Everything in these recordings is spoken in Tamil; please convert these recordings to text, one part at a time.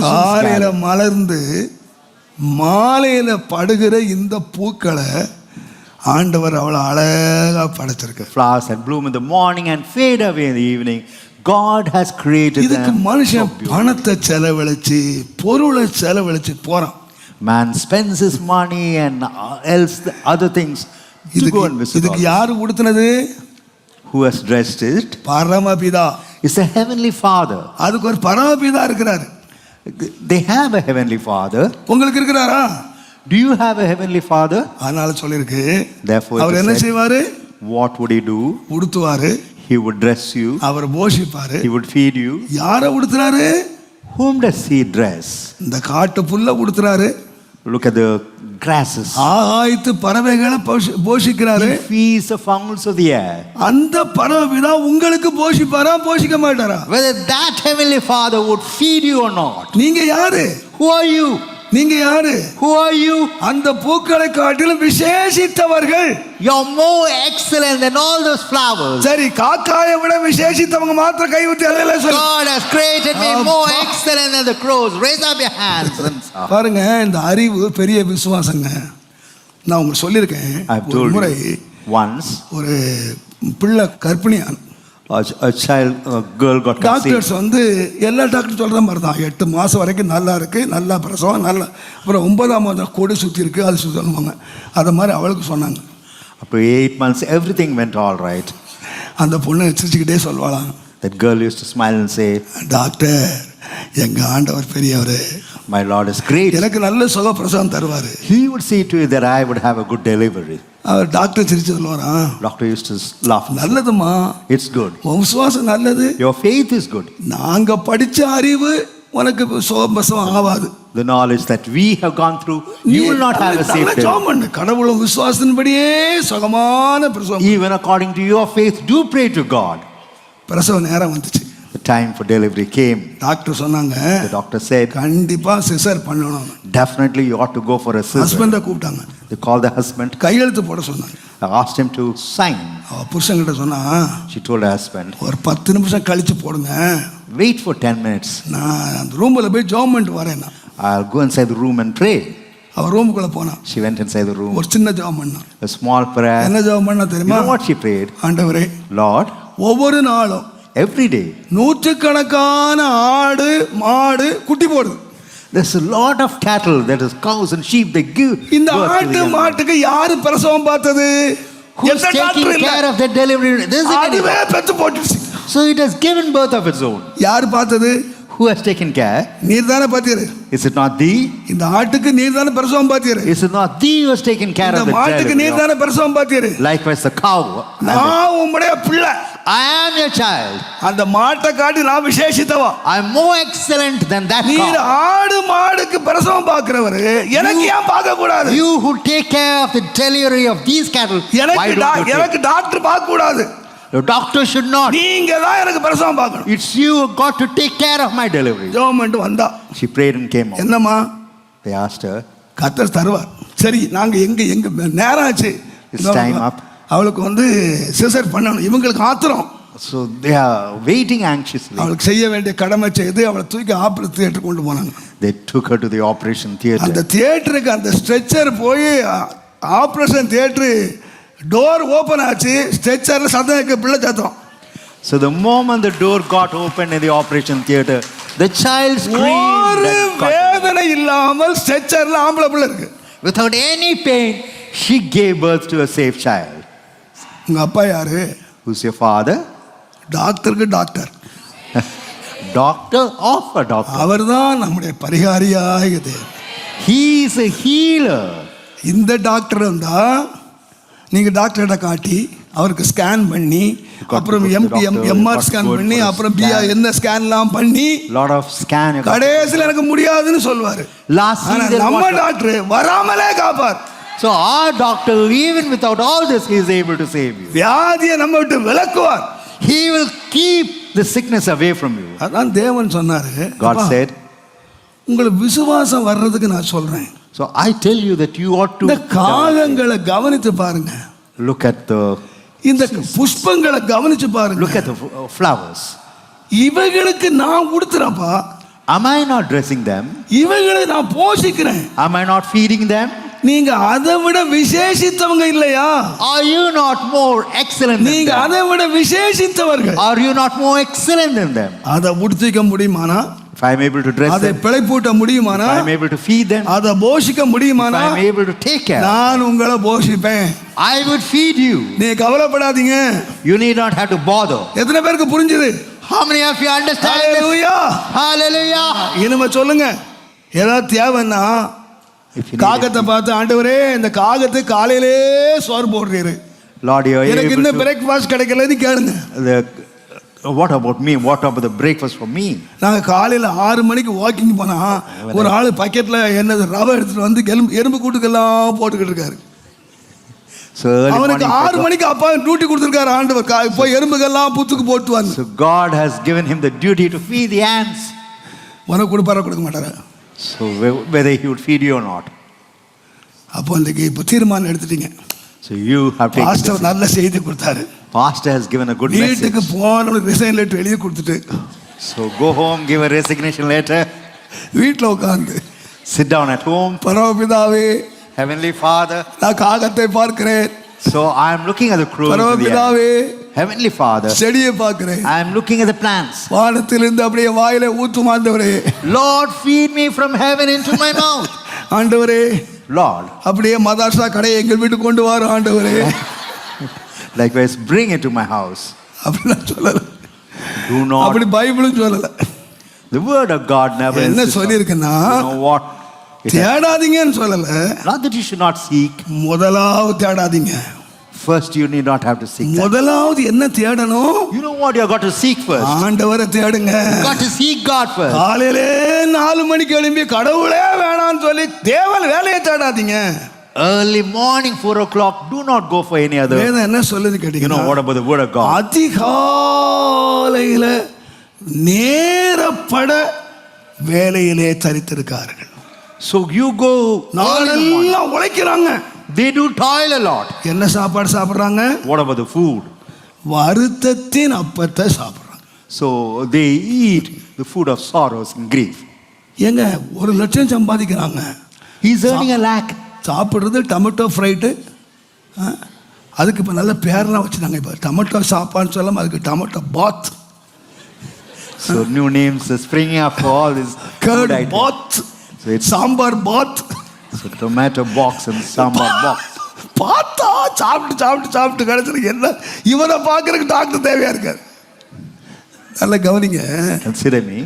காலையில. மலர்ந்து மாலையில படுகிற இந்த பூக்களை ஆண்டவர் அவ்வளோ அழகா படைச்சிருக்க bloom in the morning and fade away in the evening. God has created இதுக்கு. மனுஷன். பணத்தை செலவழிச்சு பொருளை செலவழிச்சு போறான் Man spends his money and uh, else the other things to இதுக்கு. இதுக்கு. யாரு உடுத்தினது Who has dressed it? பரமபிதா It's the heavenly Father. அதுக்கு ஒரு பரமபிதா இருக்கிறாரு They have a heavenly Father. உங்களுக்கு இருக்கிறாரா Do you have a heavenly Father? அதனால சொல்லியிருக்கு Therefore, it அவர் என்ன செய்வாரு What would he do? உடுத்துவாரு He would dress you. Our போஷிப்பாரு He would feed you. யாரை உடுத்துறாரு Whom does he dress? இந்த காட்டு புல்ல உடுத்துறாரு Look at the grasses. ஆகாயத்து பறவைகளை போஷி- போஷிக்கிறாரு He feeds the fowls of the air. அந்த பரமபிதா உங்களுக்கு போஷிப்பாரா போஷிக்க மாட்டாரா Whether that heavenly Father would feed you or not. நீங்க யாரு Who are you? நீங்க யாரு Who are you? அந்த பூக்களை காட்டிலும் விசேஷித்தவர்கள் You're more excellent than all those flowers. சரி காக்காயை விட விசேஷித்தவங்க மாத்திரம் கை ஊத்தி அல்ல சொல்லு. God has created me more excellent than the crows. Raise up your hands. and shout. பாருங்க இந்த அறிவு பெரிய விசுவாசங்க. நான் உங்களுக்கு சொல்லியிருக்கேன். I've ஒரு told முறை you once. ஒரு பிள்ளை கர்ப்பிணியான். A, a child, a girl got conceived. Doctors வந்து எல்லா டாக்டர் சொல்கிற மாதிரி தான் எட்டு மாதம் வரைக்கும் நல்லா இருக்குது நல்லா பிரசவம் நல்லா அப்புறம் ஒன்பதாம் மாதம் கொடி சுற்றி இருக்குது அது சுற்றி சொல்லுவாங்க அதை மாதிரி அவளுக்கு சொன்னாங்க. Up to eight months, everything went all right. அந்த பொண்ணு சிரிச்சுக்கிட்டே சொல்வாளாம் That girl used to smile and say, doctor எங்கள் ஆண்டவர் பெரியவர் My Lord is great. எனக்கு நல்ல சுக பிரசவம் தருவார் He would see to it that I would have a good delivery. அவர் டாக்டர் சிரிச்சு சொல்லுவாராம் Doctor used to laugh. நல்லதுமா It's good. உன் விசுவாசம் நல்லது Your faith is good. நாங்கள் படித்த அறிவு உனக்கு சுக பிரசவம் ஆகாது The knowledge that we have gone through, you will not have a safe. ஜெபம் பண்ணு கடவுளும் விசுவாசத்தின்படியே சுகமான பிரசவம் Even according to your faith, do pray to God. பிரசவ நேரம் வந்துச்சு The time for delivery came. Doctor சொன்னாங்க The doctor said, கண்டிப்பா சிசர் பண்ணணும் definitely you ought to go for a scissor. ஹஸ்பண்டை கூப்பிட்டாங்க They called the husband. கையெழுத்து போட சொன்னாங்க I asked him to sign. அவ புருஷன்கிட்ட சொன்னா She told her husband, ஒரு பத்து நிமிஷம் கழிச்சு போடுங்க wait for 10 minutes. நான் அந்த ரூமில் போய் ஜாம் பண்ணிட்டு வரேன் நான் I'll go inside the room and pray. அவ ரூமுக்குள்ள போனான் She went inside the room. ஒரு சின்ன ஜாம் பண்ணான் A small prayer. என்ன ஜாம் பண்ணா You தெரியுமா know what she prayed? ஆண்டவரே Lord, ஒவ்வொரு நாளும் every day நூற்றுக்கணக்கான ஆடு மாடு குட்டி போடுது there's a lot of cattle, that is cows and sheep, they give இந்த ஆட்டு. மாட்டுக்கு யாரு பிரசவம் பார்த்தது எந்த டாக்டர் இல்ல care of the delivery? This is அதுவே பெத்து போட்டுருச்சு So it has given birth of its own. யார் பார்த்தது Who has taken care? நீர் தானே பார்த்தீரு Is it not thee? இந்த ஆட்டுக்கு நீர் தானே பிரசவம் பார்த்தீரு Is it not thee who has taken care இந்த of the மாட்டுக்கு நீர்? தானே பிரசவம் பார்த்தீரு Likewise, the cow. நான் உம்முடைய பிள்ளை I am your child. அந்த மாட்டை காட்டி நான் விசேஷித்தவா I'm more excellent than that நீர் cow. ஆடு மாடுக்கு பிரசவம் பார்க்கிறவரு எனக்கு ஏன் பார்க்க கூடாது You who take care of the delivery of these cattle, எனக்கு? எனக்கு டாக்டர் பார்க்க கூடாது The doctor should not. நீங்க தான் எனக்கு பிரசவம் பார்க்கணும் It's you who got to take care of my delivery. Government வந்தா She prayed and came out. என்னம்மா They asked her, கத்தர் தருவார் சரி நாங்க எங்க எங்க நேரம் ஆச்சு It's time up. அவளுக்கு வந்து சிசர் பண்ணணும் இவங்களுக்கு ஆத்திரம் so they are waiting anxiously. அவளுக்கு செய்ய வேண்டிய கடமை செய்து அவளை தூக்கி ஆபரேட் தியேட்டர் கொண்டு போனாங்க They took her to the operation அந்த theater. தியேட்டருக்கு அந்த ஸ்ட்ரெச்சர் போய் ஆப்ரேஷன் தியேட்டரு டோர் ஓப்பன் ஆச்சு ஸ்ட்ரெச்சரில் வைக்க பிள்ளை சத்தம் So the moment the door got open in the operation theater, the child screamed ஒரு வேதனை இல்லாமல் ஸ்ட்ரெச்சரில் ஆம்பளை பிள்ளை இருக்கு without any pain. She gave birth to a safe child. உங்க அப்பா யாரு Who's your father? டாக்டருக்கு doctor Doctor of a doctor. அவர் தான் நம்முடைய பரிகாரியாகுது He is a healer. இந்த டாக்டர் வந்தா நீங்க டாக்டர்கிட்ட காட்டி அவருக்கு ஸ்கேன் பண்ணி அப்புறம் go to the M doctor, MR scan பண்ணி அப்புறம் பிஆ. என்ன ஸ்கேன்லாம் பண்ணி scan. you got- கடைசியில் எனக்கு முடியாதுன்னு ஆனா season, நம்ம டாக்டர் வராமலே காப்பார் our doctor, even without all this, he is able to save you. வியாதியை நம்ம விட்டு விலக்குவார் He will keep the sickness away from you. அதான் தேவன் சொன்னாரு அப்பா, said, உங்களுக்கு விசுவாசம் வர்றதுக்கு நான் சொல்றேன் So I tell you that you ought இந்த to காகங்களை கவனித்து பாருங்க look at the இந்த புஷ்பங்களை கவனிச்சு பாருங்க look at the uh, flowers. இவைகளுக்கு நான் உடுத்துறப்பா Am I not dressing them? இவைகளை நான் போஷிக்கிறேன் Am I not feeding them? நீங்க அதை விட விசேஷித்தவங்க இல்லையா Are you not more excellent than நீங்க? அதை விட விசேஷித்தவர்கள் Are you not more excellent than them? அதை உடுத்திக்க முடியுமானா If I'm able to dress அதை them, பிழைப்பூட்ட முடியுமானா I'm able to feed them, அதை போஷிக்க முடியுமானா I'm able to take care, நான் உங்களை போஷிப்பேன் I would feed you. நீங்க கவலைப்படாதீங்க You need not have to bother. எத்தனை பேருக்கு புரிஞ்சுது How many of you understand this? Hallelujah Hallelujah. இனிமே சொல்லுங்க ஏதாவது தேவைன்னா காகத்தை பார்த்து ஆண்டவரே இந்த காகத்தை காலையிலே சோறு போடுறீரு are எனக்கு இன்னும். பிரேக்ஃபாஸ்ட் கிடைக்கலன்னு கேளுங்க The, what about me? What about the breakfast for me? நாங்க காலையில ஆறு மணிக்கு வாக்கிங் போனா ஒரு ஆள் பக்கெட்ல என்னது ரவை எடுத்துட்டு வந்து எலும்பு எறும்பு கூட்டுக்கெல்லாம் போட்டுக்கிட்டு இருக்காரு அவனுக்கு. ஆறு மணிக்கு அப்பா டியூட்டி கொடுத்துருக்காரு ஆண்டவர் போய் எறும்புகள்லாம் புத்துக்கு போட்டு வந்து So God has given him the duty to feed the ants. உனக்கு கொடுப்பாரா கொடுக்க மாட்டாரா whether he would feed you or not. அப்போ இன்றைக்கு இப்போ தீர்மானம் எடுத்துட்டீங்க So you have taken. Pastor this. நல்ல செய்தி கொடுத்தாரு Pastor has given a good வீட்டுக்கு message. போன ரிசைன் லெட்டர் எழுதி கொடுத்துட்டு So go home, give a resignation letter, வீட்டில் உட்காந்து sit down at home. பரமபிதாவே Heavenly Father. நான் காகத்தை பார்க்கிறேன் So I am looking at the air. பரமபிதாவே Heavenly Father. செடியை பார்க்கிறேன் I am looking at the plants. வானத்திலிருந்து அப்படியே வாயில ஊத்தும் ஆண்டவரே Lord, feed me from heaven into my mouth. ஆண்டவரே Lord, அப்படியே மதாஷா கடையை எங்கள் வீட்டுக்கு கொண்டு வர ஆண்டவரே likewise bring it to my house. அப்படி நான் சொல்லல Do not. அப்படி பைபிளும் சொல்லல The word of God never என்ன சொல்லியிருக்குன்னா You know what? It has- தேடாதீங்கன்னு சொல்லல not that you should not seek. முதலாவது தேடாதீங்க First, you need not have to seek. that. முதலாவது என்ன தேடணும் You know what? You got to seek first. ஆண்டவரை தேடுங்க got to seek God first. காலையிலே நாலு மணிக்கு எழும்பி கடவுளே வேணாம்னு சொல்லி தேவன் வேலையை தேடாதீங்க Early morning, four o'clock. Do not go for any other. வேதம் என்ன சொல்லுது You know கேட்டீங்கன்னா what about the word of God? அதிகாலையில நேரப்பட வேலையிலே தரித்திருக்கார்கள் So you go. early in the morning. நாளெல்லாம் உழைக்கிறாங்க They do toil a lot. என்ன சாப்பாடு சாப்பிட்றாங்க What about the food? வருத்தத்தின் அப்பத்தை சாப்பிட்றாங்க So they eat the food of sorrows and grief. ஏங்க ஒரு லட்சம் சம்பாதிக்கிறாங்க He's earning a lakh. சாப்பிட்றது டொமேட்டோ ஃப்ரைட்டு. அதுக்கு இப்போ நல்ல பேரெலாம் வச்சுட்டாங்க இப்போ. டொமேட்டோ சாப்பாடுன்னு சொல்லாமல் அதுக்கு tomato bath. So new names are springing up for all these items. Bath So it's sambar bath so tomato box and sambar box. பார்த்தா சாப்பிட்டு சாப்பிட்டு சாப்பிட்டு கிடச்சிருக்கு என்ன? இவனை பார்க்கறதுக்கு டாக்டர் தேவையா இருக்காரு. நல்ல கவனிங்க. Me.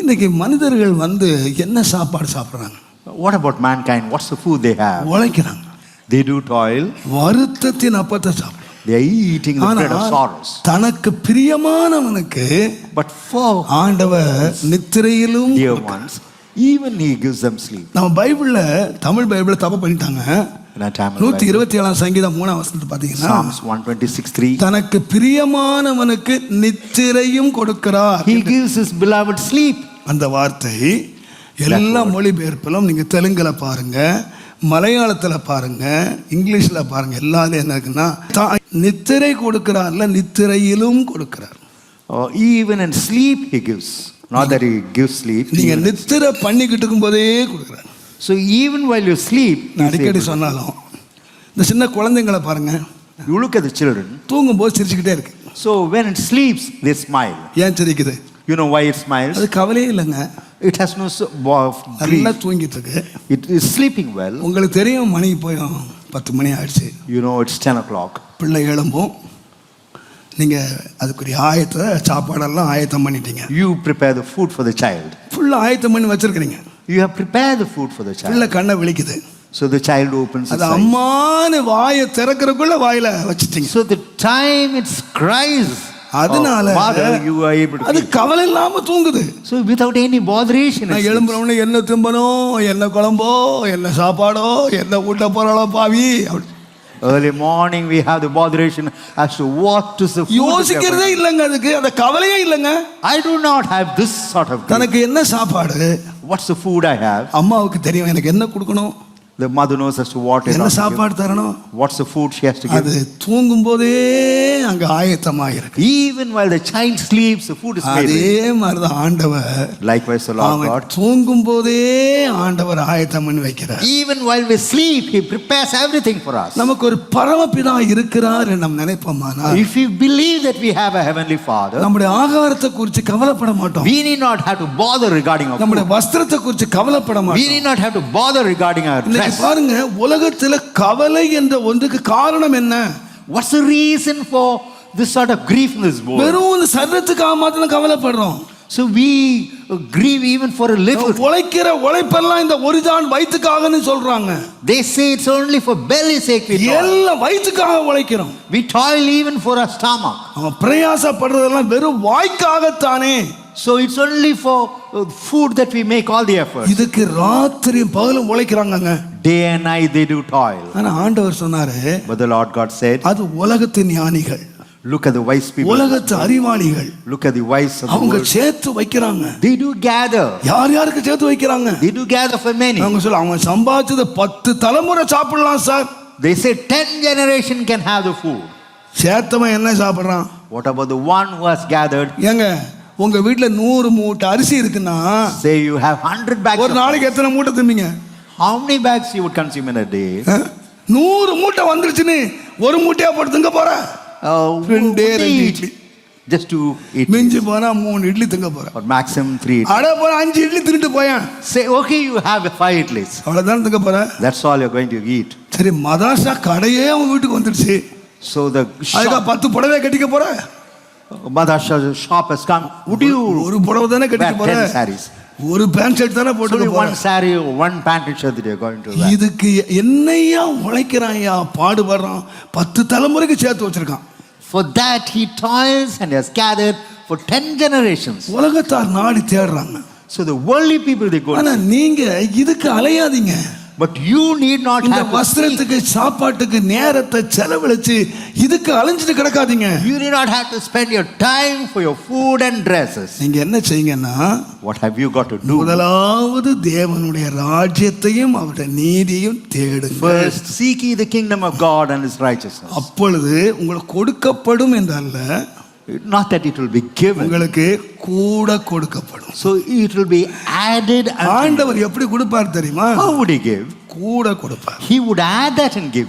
இன்னைக்கு மனிதர்கள் வந்து என்ன சாப்பாடு சாப்பிட்றாங்க? What about mankind? What's the food they have? உழைக்கிறாங்க They do toil. வருத்தத்தின் அப்பத்தை சாப்பிட்றாங்க They are eating the bread of ஆனால் sorrows. தனக்கு பிரியமானவனுக்கு But for ஆண்டவர் நித்திரையிலும் even he gives them sleep. நம்ம பைபிள்ல தமிழ் பைபிள்ல தப்பு பண்ணிட்டாங்க நூத்தி. இருபத்தி ஏழாம் சங்கீதம் மூணாம் வசனத்தை பார்த்தீங்கன்னா Psalms 126 3. தனக்கு பிரியமானவனுக்கு நித்திரையும் கொடுக்கிறார் He gives his beloved sleep. அந்த வார்த்தை எல்லா மொழிபெயர்ப்பிலும் நீங்க தெலுங்குல பாருங்க மலையாளத்துல பாருங்க இங்கிலீஷ்ல பாருங்க எல்லாரும் என்ன இருக்குன்னா தான் நித்திரை கொடுக்கிறார்ல நித்திரையிலும் கொடுக்கிறார் Or even in sleep he gives. Not that he gives sleep. நீங்க even- நித்திரை பண்ணிக்கிட்டு இருக்கும்போதே கொடுக்குறார் So even while you sleep, நான் he's அடிக்கடி சொன்னாலும் இந்த சின்ன குழந்தைங்களை பாருங்க you look at the children. தூங்கும்போது சிரிச்சுக்கிட்டே இருக்கு So when it sleeps, they smile. ஏன் சிரிக்குது You know why it smiles? அது கவலையே இல்லைங்க So- bo- of நல்லா. தூங்கிட்டு இருக்கு It is sleeping well. உங்களுக்கு தெரியும் மணி போயும் பத்து மணி ஆயிடுச்சு You know it's 10 o'clock. பிள்ளை எழும்பும் நீங்கள் அதுக்குரிய ஆயத்தை சாப்பாடெல்லாம் ஆயத்தம் பண்ணிட்டீங்க You prepare the food for the child. ஃபுல்லாக ஆயத்தம் பண்ணி வச்சிருக்கிறீங்க You have prepared the food for the child. பிள்ளை கண்ணை விழிக்குது So the child opens அது. அம்மானு வாயை திறக்கிறதுக்குள்ள வாயில வச்சிட்டீங்க So the time it cries, அதனால oh, to அது. கவலை இல்லாம தூங்குது without any botheration. it நான். எழும்புறவனே என்ன திம்பனோ என்ன குழம்போ என்ன சாப்பாடோ என்ன ஊட்ட போறாளோ பாவி அப்படி Early morning we have the botheration as to what are யோசிக்கிறதே இல்லைங்க அதுக்கு அந்த கவலையே இல்லைங்க I do not have this sort of. grief. தனக்கு என்ன சாப்பாடு What's the food I have? அம்மாவுக்கு தெரியும் எனக்கு என்ன கொடுக்கணும் The mother knows as to what is என்ன. சாப்பாடு தரணும் What's the food she has to give. அது தூங்கும் போதே அங்க ஆயத்தமாக இருக்கு Even while the child sleeps, the food is made. அதே ready. மாதிரிதான் ஆண்டவர் Likewise, the Lord God. தூங்கும் போதே ஆண்டவர் ஆயத்தம் பண்ணி வைக்கிறார் Even while we sleep, He prepares everything for us. நமக்கு ஒரு பரமபிதா இருக்கிறார் நம்ம நினைப்போமானா If we believe that we have a heavenly Father, நம்முடைய ஆகாரத்தை குறித்து கவலைப்பட மாட்டோம் we need not have to bother regarding our நம்முடைய. வஸ்திரத்தை குறித்து கவலைப்பட We மாட்டோம் need not have to bother regarding our dress. பாருங்க உலகத்துல கவலை என்ற ஒன்றுக்கு காரணம் என்ன What's the reason for this sort of grief in this world? வெறும் இந்த சரீரத்துக்காக மாத்திரம் கவலைப்படுறோம் So we uh, grieve even for a little. உழைக்கிற உழைப்பெல்லாம் இந்த ஒரிதான் வயிற்றுக்காகன்னு சொல்றாங்க They say it's only for belly's sake we. எல்லாம் வயிற்றுக்காக உழைக்கிறோம் We toil even for our stomach. பிரயாசப்படுறதெல்லாம் வெறும் வாய்க்காகத்தானே So it's only for uh, food that we make all the effort. இதுக்கு ராத்திரி பகலும் உழைக்கிறாங்கங்க Day and night they do toil. ஆனா ஆண்டவர் சொன்னாரு But the Lord God said, அது உலகத்தின் ஞானிகள் Look at the wise people. உலகத்து அறிவாளிகள் Look at the wise of the அவங்க. சேர்த்து வைக்கிறாங்க They do gather. யார் யாருக்கு சேர்த்து வைக்கிறாங்க They do gather for many. அவங்க சொல்ல அவன் சம்பாதிச்சது பத்து தலைமுறை சாப்பிடலாம் sir They say 10 generation can have the food. சேர்த்தவன் என்ன சாப்பிடுறான் What about the one who has gathered? ஏங்க உங்க வீட்டுல நூறு மூட்டை அரிசி இருக்குன்னா Say you have 100 bags. ஒரு நாளைக்கு எத்தனை மூட்டை திம்பீங்க How many bags you would consume in a day? நூறு மூட்டை வந்துருச்சுன்னு ஒரு மூட்டையா போட்டு திங்க போற ரெண்டே ரெண்டு இட்லி just to eat. மிஞ்சி போனா மூணு இட்லி திங்க போற Or maximum three. அட போற அஞ்சு இட்லி தின்னுட்டு போயேன் okay, you have five at least. அவ்வளவுதான் திங்க போற That's all you're going to eat. சரி மதாஷா கடையே அவன் வீட்டுக்கு வந்துருச்சு So the அதுக்கா பத்து புடவை கட்டிக்க போற Madhasha shop has come. Would you ஒரு புடவை தானே wear கட்டிக்க போற 10 saris? ஒரு பேண்ட் ஷர்ட் தானே So போட்டுக்க only போற one saree or one pant and shirt that you're going to wear. இதுக்கு என்னையா உழைக்கிறான்யா பாடுபடுறான் பத்து தலைமுறைக்கு சேர்த்து வச்சிருக்கான் For that he toils and has gathered for 10 generations. உலகத்தார் நாடி தேடுறாங்க So the worldly people they go. ஆனா நீங்க இதுக்கு அலையாதீங்க But you need not இந்த. வஸ்திரத்துக்கு சாப்பாட்டுக்கு நேரத்தை செலவழிச்சு இதுக்கு அலைஞ்சிட்டு கிடக்காதீங்க You need not have to spend your time for your food and dresses. நீங்க என்ன செய்யுங்கன்னா What have you got to do? முதலாவது தேவனுடைய ராஜ்யத்தையும் அவருடைய நீதியும் தேடுங்க First, seek ye the kingdom of God and his righteousness. அப்பொழுது உங்களுக்கு கொடுக்கப்படும் என்றல்ல Not that it will be given. உங்களுக்கு கூட கொடுக்கப்படும் So it will be added. ஆண்டவர் எப்படி கொடுப்பார் தெரியுமா How would he give? கூட கொடுப்பார் He would add that and give.